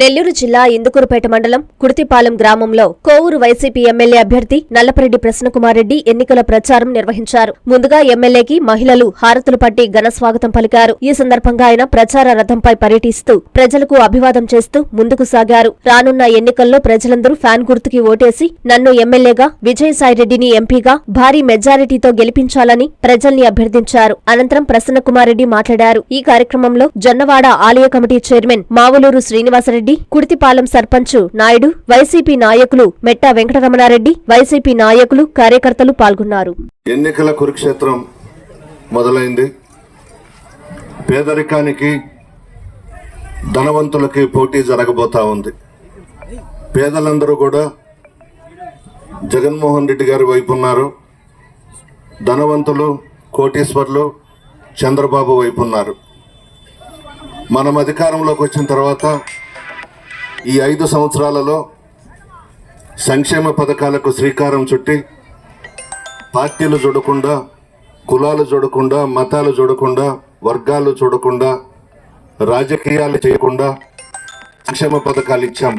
నెల్లూరు జిల్లా ఇందుకూరుపేట మండలం కుర్తిపాలెం గ్రామంలో కోవూరు వైసీపీ ఎమ్మెల్యే అభ్యర్థి నల్లపరెడ్డి ప్రసన్నకుమార్ రెడ్డి ఎన్నికల ప్రచారం నిర్వహించారు. ముందుగా ఎమ్మెల్యేకి మహిళలు హారతులు పట్టి ఘన స్వాగతం పలికారు. ఈ సందర్భంగా ఆయన ప్రచార రథంపై పర్యటిస్తూ ప్రజలకు అభివాదం చేస్తూ ముందుకు సాగారు. రానున్న ఎన్నికల్లో ప్రజలందరూ ఫ్యాన్ గుర్తుకి ఓటేసి నన్ను ఎమ్మెల్యేగా విజయసాయిరెడ్డిని ఎంపీగా భారీ మెజారిటీతో గెలిపించాలని ప్రజల్ని అభ్యర్థించారు. అనంతరం ప్రసన్నకుమార్ రెడ్డి మాట్లాడారు. ఈ కార్యక్రమంలో జొన్నవాడ ఆలయ committee chairman Mavuluru Srinivasa Reddy Kudithipalem sarpanch Naidu YCP నాయకులు మెట్టా వెంకటరమణారెడ్డి వైసీపీ నాయకులు కార్యకర్తలు పాల్గొన్నారు. ఎన్నికల కురుక్షేత్రం మొదలైంది. పేదరికానికి ధనవంతులకి పోటీ జరగబోతా ఉంది. పేదలందరూ కూడా జగన్మోహన్ రెడ్డి గారి వైపు ఉన్నారు. ధనవంతులు కోటీశ్వర్లు చంద్రబాబు వైపు ఉన్నారు. మనం అధికారంలోకి వచ్చిన తర్వాత ఈ ఐదు సంవత్సరాలలో సంక్షేమ పథకాలకు శ్రీకారం చుట్టి పార్టీలు చూడకుండా కులాలు చూడకుండా మతాలు చూడకుండా వర్గాలు చూడకుండా రాజకీయాలు చేయకుండా సంక్షేమ పథకాలు ఇచ్చాం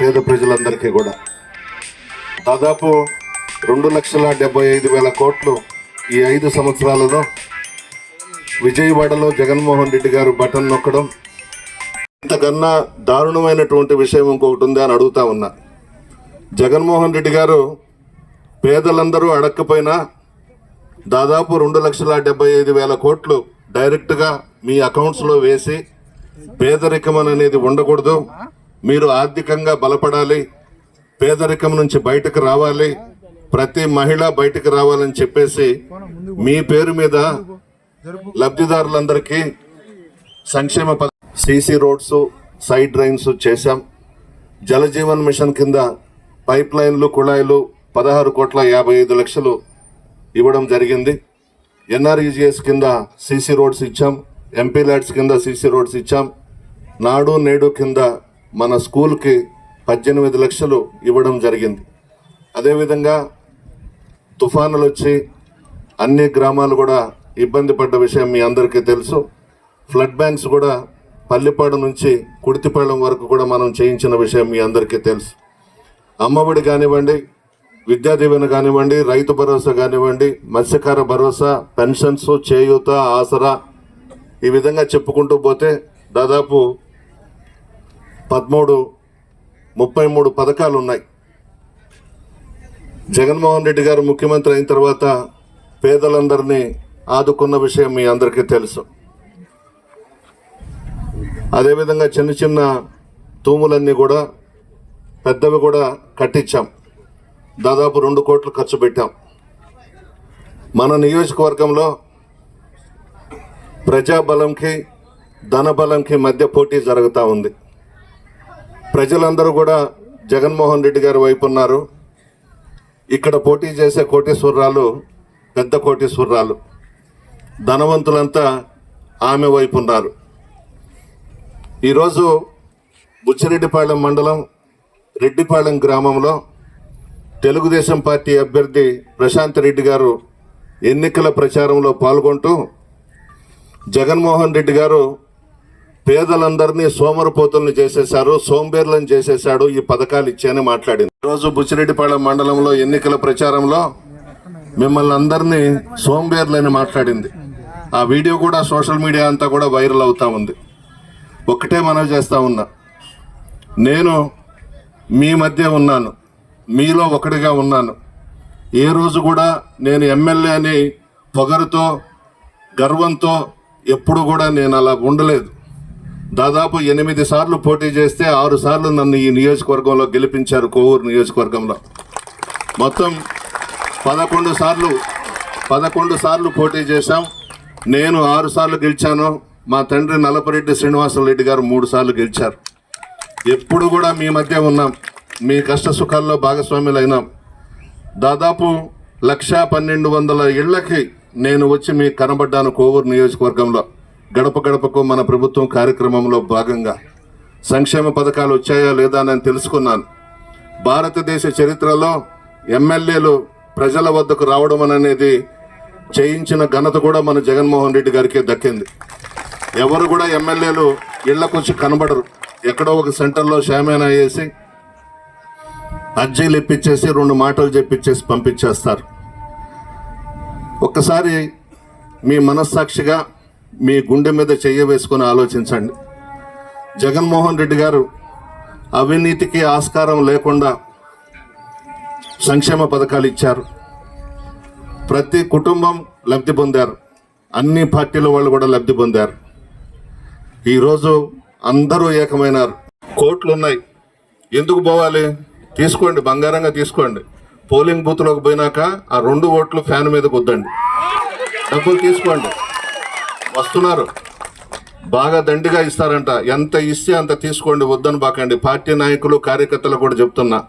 పేద ప్రజలందరికీ కూడా. దాదాపు రెండు లక్షల డెబ్బై ఐదు వేల కోట్లు ఈ ఐదు సంవత్సరాలలో విజయవాడలో జగన్మోహన్ రెడ్డి గారు బటన్ నొక్కడం ఇంతకన్నా దారుణమైనటువంటి విషయం ఇంకొకటి ఉంది అని అడుగుతా ఉన్నా. జగన్మోహన్ రెడ్డి గారు పేదలందరూ అడక్కపోయినా దాదాపు రెండు లక్షల డెబ్బై ఐదు వేల కోట్లు డైరెక్ట్గా మీ అకౌంట్స్లో వేసి పేదరికం అనేది ఉండకూడదు. మీరు ఆర్థికంగా బలపడాలి. పేదరికం నుంచి బయటకు రావాలి. ప్రతి మహిళ బయటకు రావాలని చెప్పేసి మీ పేరు మీద లబ్ధిదారులందరికీ సంక్షేమ సీసీ రోడ్స్ సైడ్ డ్రైన్స్ చేశాం. జలజీవన్ మిషన్ కింద పైప్ లైన్లు కుళాయిలు పదహారు కోట్ల యాభై ఐదు లక్షలు ఇవ్వడం జరిగింది. ఎన్ఆర్ఈజిఎస్ కింద సీసీ రోడ్స్ ఇచ్చాం. ఎంపీ ల్యాడ్స్ కింద సీసీ రోడ్స్ ఇచ్చాం. నాడు నేడు కింద మన స్కూల్కి పద్దెనిమిది లక్షలు ఇవ్వడం జరిగింది. అదేవిధంగా తుఫానులు వచ్చి అన్ని గ్రామాలు కూడా ఇబ్బంది పడ్డ విషయం మీ అందరికీ తెలుసు. ఫ్లడ్ బ్యాంక్స్ కూడా పల్లిపాడు నుంచి కుడితిపాళెం వరకు కూడా మనం చేయించిన విషయం మీ అందరికీ తెలుసు. అమ్మఒడి కానివ్వండి విద్యా దీవెన కానివ్వండి రైతు భరోసా కానివ్వండి మత్స్యకార భరోసా పెన్షన్స్ చేయూత ఆసరా ఈ విధంగా చెప్పుకుంటూ పోతే దాదాపు పదమూడు ముప్పై మూడు పథకాలు ఉన్నాయి. జగన్మోహన్ రెడ్డి గారు ముఖ్యమంత్రి అయిన తర్వాత పేదలందరినీ ఆదుకున్న విషయం మీ అందరికీ తెలుసు. అదేవిధంగా చిన్న చిన్న తూములన్నీ కూడా పెద్దవి కూడా కట్టించాం. దాదాపు రెండు కోట్లు ఖర్చు పెట్టాం. మన నియోజకవర్గంలో ప్రజాబలంకి ధనబలంకి మధ్య పోటీ జరుగుతూ ఉంది. ప్రజలందరూ కూడా జగన్మోహన్ రెడ్డి గారి వైపు ఉన్నారు. ఇక్కడ పోటీ చేసే కోటీశ్వరరాలు పెద్ద కోటీశ్వరరాలు. ధనవంతులంతా ఆమె వైపు ఉన్నారు. ఈరోజు బుచ్చిరెడ్డిపాళెం మండలం రెడ్డిపాళెం గ్రామంలో తెలుగుదేశం పార్టీ అభ్యర్థి ప్రశాంత్ రెడ్డి గారు ఎన్నికల ప్రచారంలో పాల్గొంటూ జగన్మోహన్ రెడ్డి గారు పేదలందరినీ సోమరపోతులను చేసేశారు సోంబేర్లను చేసేశాడు ఈ పథకాలు ఇచ్చాయని మాట్లాడింది. ఈరోజు బుచ్చిరెడ్డిపాళెం మండలంలో ఎన్నికల ప్రచారంలో మిమ్మల్ని అందరినీ సోంబేర్లని మాట్లాడింది. ఆ వీడియో కూడా సోషల్ మీడియా అంతా కూడా వైరల్ అవుతా ఉంది. ఒక్కటే మనవి చేస్తూ ఉన్నా. నేను మీ మధ్య ఉన్నాను. మీలో ఒకటిగా ఉన్నాను. ఏ రోజు కూడా నేను ఎమ్మెల్యే అని పొగరుతో గర్వంతో ఎప్పుడు కూడా నేను అలా ఉండలేదు. దాదాపు ఎనిమిది సార్లు పోటీ చేస్తే ఆరు సార్లు నన్ను ఈ నియోజకవర్గంలో గెలిపించారు కోవూరు నియోజకవర్గంలో. మొత్తం పదకొండు సార్లు పదకొండు సార్లు పోటీ చేశాం. నేను ఆరు సార్లు గెలిచాను. మా తండ్రి నలపరెడ్డి శ్రీనివాసరెడ్డి గారు మూడు సార్లు గెలిచారు. ఎప్పుడు కూడా మీ మధ్య ఉన్నాం. మీ కష్ట సుఖాల్లో భాగస్వాములు అయినాం దాదాపు లక్ష పన్నెండు వందల ఇళ్ళకి నేను వచ్చి మీకు కనబడ్డాను కోవూరు నియోజకవర్గంలో. గడప గడపకు మన ప్రభుత్వం కార్యక్రమంలో భాగంగా. సంక్షేమ పథకాలు వచ్చాయా లేదా అని తెలుసుకున్నాను. భారతదేశ చరిత్రలో ఎమ్మెల్యేలు ప్రజల వద్దకు రావడం అనేది చేయించిన ఘనత కూడా మన జగన్మోహన్ రెడ్డి గారికి దక్కింది. ఎవరు కూడా ఎమ్మెల్యేలు ఇళ్ళకు వచ్చి కనబడరు. ఎక్కడో ఒక సెంటర్లో షామేనా వేసి అర్జీలు ఇప్పించేసి రెండు మాటలు చెప్పించేసి పంపించేస్తారు. ఒక్కసారి మీ మనస్సాక్షిగా మీ గుండె మీద చెయ్య వేసుకొని ఆలోచించండి. జగన్మోహన్ రెడ్డి గారు అవినీతికి ఆస్కారం లేకుండా సంక్షేమ పథకాలు ఇచ్చారు. ప్రతి కుటుంబం లబ్ధి పొందారు. అన్ని పార్టీల వాళ్ళు కూడా లబ్ధి పొందారు. ఈరోజు అందరూ ఏకమైనారు. కోట్లు ఉన్నాయి ఎందుకు పోవాలి? తీసుకోండి బంగారంగా తీసుకోండి. పోలింగ్ బూత్లోకి పోయినాక ఆ రెండు ఓట్లు ఫ్యాన్ మీద కుద్దండి డబ్బులు తీసుకోండి. వస్తున్నారు. బాగా దండిగా ఇస్తారంట. ఎంత ఇస్తే అంత తీసుకోండి వద్దని బాకండి. పార్టీ నాయకులు కార్యకర్తలు కూడా చెప్తున్నా.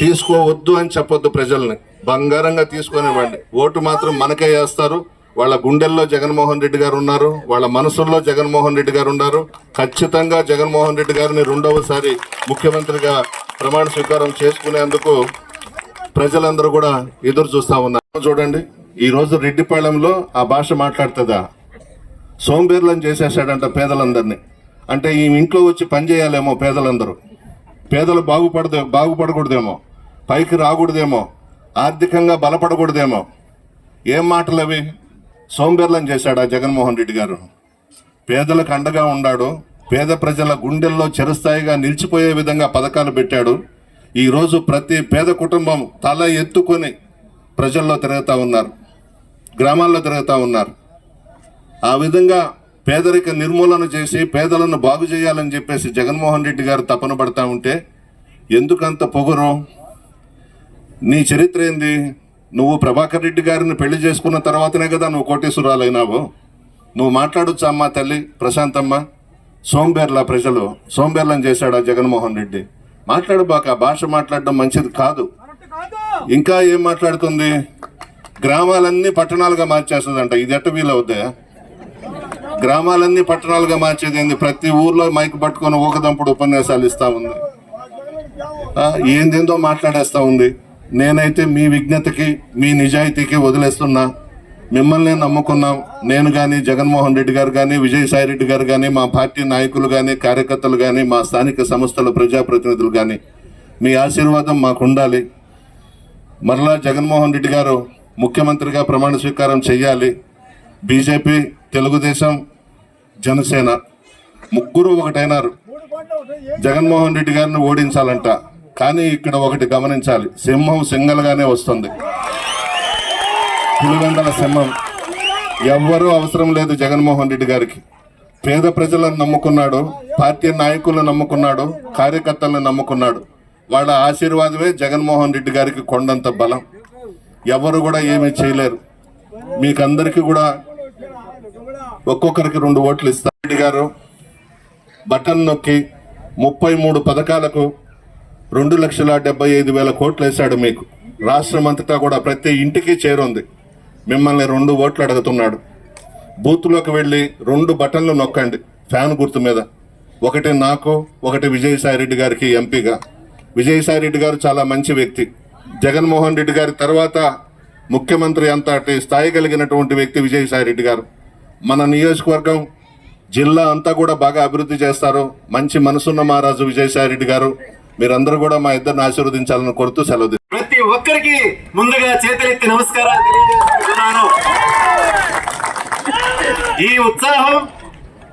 తీసుకోవద్దు అని చెప్పొద్దు ప్రజల్ని. బంగారంగా తీసుకొనివ్వండి. ఓటు మాత్రం మనకే వేస్తారు. వాళ్ళ గుండెల్లో జగన్మోహన్ రెడ్డి గారు ఉన్నారు వాళ్ళ మనసుల్లో జగన్మోహన్ రెడ్డి గారు ఉన్నారు. ఖచ్చితంగా జగన్మోహన్ రెడ్డి గారిని రెండవసారి ముఖ్యమంత్రిగా ప్రమాణ స్వీకారం చేసుకునేందుకు ప్రజలందరూ కూడా ఎదురు చూస్తా ఉన్నారు. చూడండి ఈ రోజు రెడ్డిపాళెంలో ఆ భాష మాట్లాడుతుందా? సోంబేర్లను చేసేసాడంట పేదలందరినీ. అంటే ఈ ఇంట్లో వచ్చి పనిచేయాలేమో పేదలందరూ. పేదలు బాగుపడదే బాగుపడకూడదేమో పైకి రాకూడదేమో ఆర్థికంగా బలపడకూడదేమో. ఏం మాటలు అవి సోంబేర్లను చేశాడా జగన్మోహన్ రెడ్డి గారు? పేదలకు అండగా ఉన్నాడు పేద ప్రజల గుండెల్లో చిరస్థాయిగా నిలిచిపోయే విధంగా పథకాలు పెట్టాడు. ఈరోజు ప్రతి పేద కుటుంబం తల ఎత్తుకొని ప్రజల్లో తిరుగుతూ ఉన్నారు. గ్రామాల్లో తిరుగుతూ ఉన్నారు. ఆ విధంగా పేదరిక నిర్మూలన చేసి పేదలను బాగు చేయాలని చెప్పేసి జగన్మోహన్ రెడ్డి గారు తపన పడతా ఉంటే ఎందుకంత పొగరు? నీ చరిత్ర ఏంది? నువ్వు ప్రభాకర్ రెడ్డి గారిని పెళ్ళి చేసుకున్న తర్వాతనే కదా నువ్వు కోటేశ్వరాలైనావు. నువ్వు మాట్లాడొచ్చు అమ్మా తల్లి ప్రశాంతమ్మ. సోంబేర్ల ప్రజలు సోంబేర్లను చేశాడా జగన్మోహన్ రెడ్డి? మాట్లాడబాక భాష మాట్లాడడం మంచిది కాదు. ఇంకా ఏం మాట్లాడుతుంది? గ్రామాలన్నీ పట్టణాలుగా మార్చేస్తుందంట. ఇది ఎట్ట వీలవుద్దా? గ్రామాలన్నీ పట్టణాలుగా మార్చేది ఏంది ప్రతి ఊర్లో మైక్ పట్టుకొని ఊకదంపుడు ఉపన్యాసాలు ఇస్తా ఉంది. ఏందేందో మాట్లాడేస్తా ఉంది. నేనైతే మీ విజ్ఞతకి మీ నిజాయితీకి వదిలేస్తున్నా. మిమ్మల్ని నమ్ముకున్నాం. నేను కానీ జగన్మోహన్ రెడ్డి గారు కానీ విజయసాయి రెడ్డి గారు కానీ మా పార్టీ నాయకులు కానీ కార్యకర్తలు కానీ మా స్థానిక సంస్థల ప్రజాప్రతినిధులు కానీ మీ ఆశీర్వాదం మాకు ఉండాలి మరలా జగన్మోహన్ రెడ్డి గారు ముఖ్యమంత్రిగా ప్రమాణ స్వీకారం చేయాలి బీజేపీ తెలుగుదేశం జనసేన ముగ్గురు ఒకటైనారు. జగన్మోహన్ రెడ్డి గారిని ఓడించాలంట. కానీ ఇక్కడ ఒకటి గమనించాలి. సింహం సింగల్గానే వస్తుంది. పులివెందల సింహం. ఎవ్వరూ అవసరం లేదు జగన్మోహన్ రెడ్డి గారికి. పేద ప్రజలను నమ్ముకున్నాడు పార్టీ నాయకులను నమ్ముకున్నాడు కార్యకర్తలను నమ్ముకున్నాడు. వాళ్ళ ఆశీర్వాదమే జగన్మోహన్ రెడ్డి గారికి కొండంత బలం. ఎవరు కూడా ఏమీ చేయలేరు. మీకందరికీ కూడా ఒక్కొక్కరికి రెండు ఓట్లు ఇస్తారు. రెడ్డి గారు బటన్ నొక్కి ముప్పై మూడు పథకాలకు రెండు లక్షల డెబ్బై ఐదు వేల కోట్లు వేశాడు మీకు. రాష్ట్రం అంతటా కూడా ప్రతి ఇంటికి చేరుంది. మిమ్మల్ని రెండు ఓట్లు అడుగుతున్నాడు. బూత్లోకి వెళ్ళి రెండు బటన్లు నొక్కండి ఫ్యాన్ గుర్తు మీద. ఒకటి నాకు ఒకటి విజయసాయి రెడ్డి గారికి ఎంపీగా. విజయసాయి రెడ్డి గారు చాలా మంచి వ్యక్తి. జగన్మోహన్ రెడ్డి గారి తర్వాత ముఖ్యమంత్రి అంతటి స్థాయి కలిగినటువంటి వ్యక్తి విజయసాయి రెడ్డి గారు. మన నియోజకవర్గం జిల్లా అంతా కూడా బాగా అభివృద్ధి చేస్తారు. మంచి మనసున్న మహారాజు విజయసాయి రెడ్డి గారు. మీరందరూ కూడా మా ఇద్దరిని ఆశీర్వదించాలని కోరుతూ సెలవు ప్రతి ఒక్కరికి ముందుగా చేతులెత్తి నమస్కారాలు తెలియజేస్తున్నాను ఈ ఉత్సాహం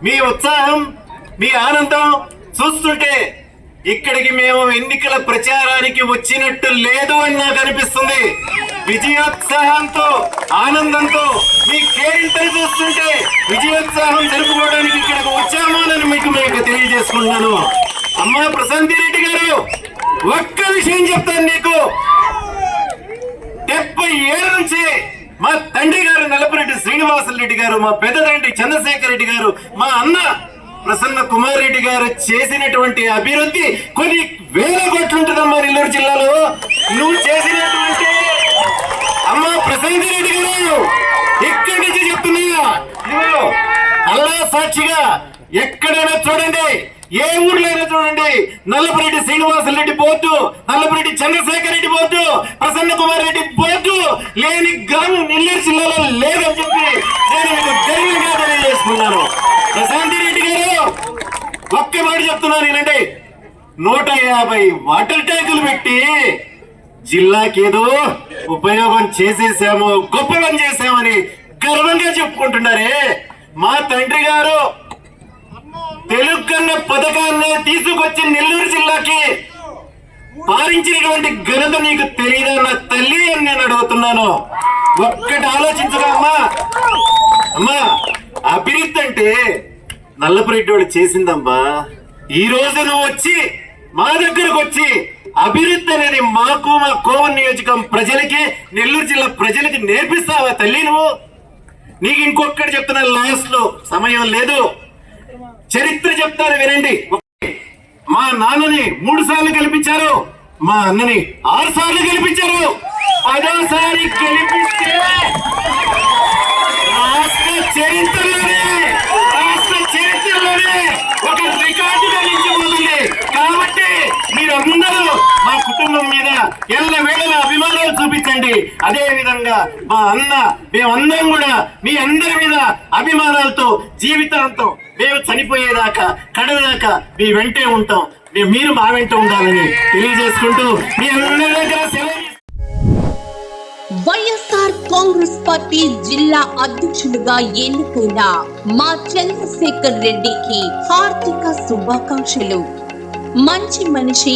మీ ఉత్సాహం మీ ఆనందం చూస్తుంటే ఇక్కడికి మేము ఎన్నికల ప్రచారానికి వచ్చినట్టు లేదు అని నాకు అనిపిస్తుంది. విజయోత్సాహంతో ఆనందంతో మీ కేరింతలు చూస్తుంటే విజయోత్సాహం జరుపుకోవడానికి ఇక్కడికి వచ్చామోనని మీకు మీకు తెలియజేసుకుంటున్నాను. అమ్మా ప్రశాంతి రెడ్డి గారు ఒక్క విషయం చెప్తాను నీకు. డెబ్బై ఏళ్ళ నుంచి మా తండ్రి గారు నలపరెడ్డి శ్రీనివాసరెడ్డి రెడ్డి గారు మా పెద్ద తండ్రి చంద్రశేఖర్ రెడ్డి గారు మా అన్న ప్రసన్న కుమార్ రెడ్డి గారు చేసినటువంటి అభివృద్ధి కొన్ని వేల కోట్లు ఉంటుందమ్మా నెల్లూరు జిల్లాలో. నువ్వు చేసినటువంటి అమ్మ ప్రశాంతి రెడ్డి గారు ఇక్కడి నుంచి చెప్తున్నా. అలా సాక్షిగా ఎక్కడైనా చూడండి ఏ ఊర్లో అయినా చూడండి Nallapureddy Srinivasulu Reddy board Nallapureddy Chandrasekhar Reddy board Prasanna Kumar Reddy board లేని గ్రామం నెల్లూరు జిల్లాలో లేదని చెప్పి నేను మీకు గర్వంగా తెలియజేసుకున్నాను ప్రశాంతి రెడ్డి గారు ఒక్క మాట చెప్తున్నాను నేనండి. నూట యాభై వాటర్ ట్యాంకులు పెట్టి జిల్లాకేదో ఉపయోగం చేసేసాము గొప్ప పని చేసామని గర్వంగా చెప్పుకుంటున్నారే. మా తండ్రి గారు తెలుగుకన్న పథకాన్ని తీసుకొచ్చి నెల్లూరు జిల్లాకి పాలించినటువంటి ఘనత నీకు తెలియదా నా తల్లి అని నేను అడుగుతున్నాను. ఒక్కటి ఆలోచించగా అమ్మా అమ్మా అభివృద్ధి అంటే నల్లపురెడ్డి వాడు చేసిందమ్మా. ఈ రోజు నువ్వు వచ్చి మా దగ్గరకు వచ్చి అభివృద్ధి అనేది మాకు మా కోవన్ నియోజకం ప్రజలకి నెల్లూరు జిల్లా ప్రజలకి నేర్పిస్తావా తల్లి నువ్వు? నీకు ఇంకొకటి చెప్తున్నా లాస్ట్లో సమయం లేదు. చరిత్ర చెప్తారు వినండి. మా నాన్నని మూడు సార్లు గెలిపించారు. మా అన్నని ఆరు సార్లు గెలిపించారు. పదోసారి గెలిపిస్తే రాష్ట్ర చరిత్రలోనే ఒక రికార్డుగా నిలిచిపోతుంది కాబట్టి మీరందరూ మా కుటుంబం మీద ఎల్ల వేళ అభిమానాలు చూపించండి. అదే విధంగా మా అన్న మేమందరం కూడా మీ అందరి మీద అభిమానాలతో జీవితాంతం మేము చనిపోయేదాకా కడదాకా మీ వెంటే ఉంటాం. మీరు మా వెంట ఉండాలని తెలియజేసుకుంటూ మీ అందరి దగ్గర వైఎస్ఆర్ కాంగ్రెస్ పార్టీ జిల్లా అధ్యక్షుడుగా ఎన్నుకున్న మా చంద్రశేఖర్ రెడ్డికి హార్దిక శుభాకాంక్షలు. మంచి మనిషి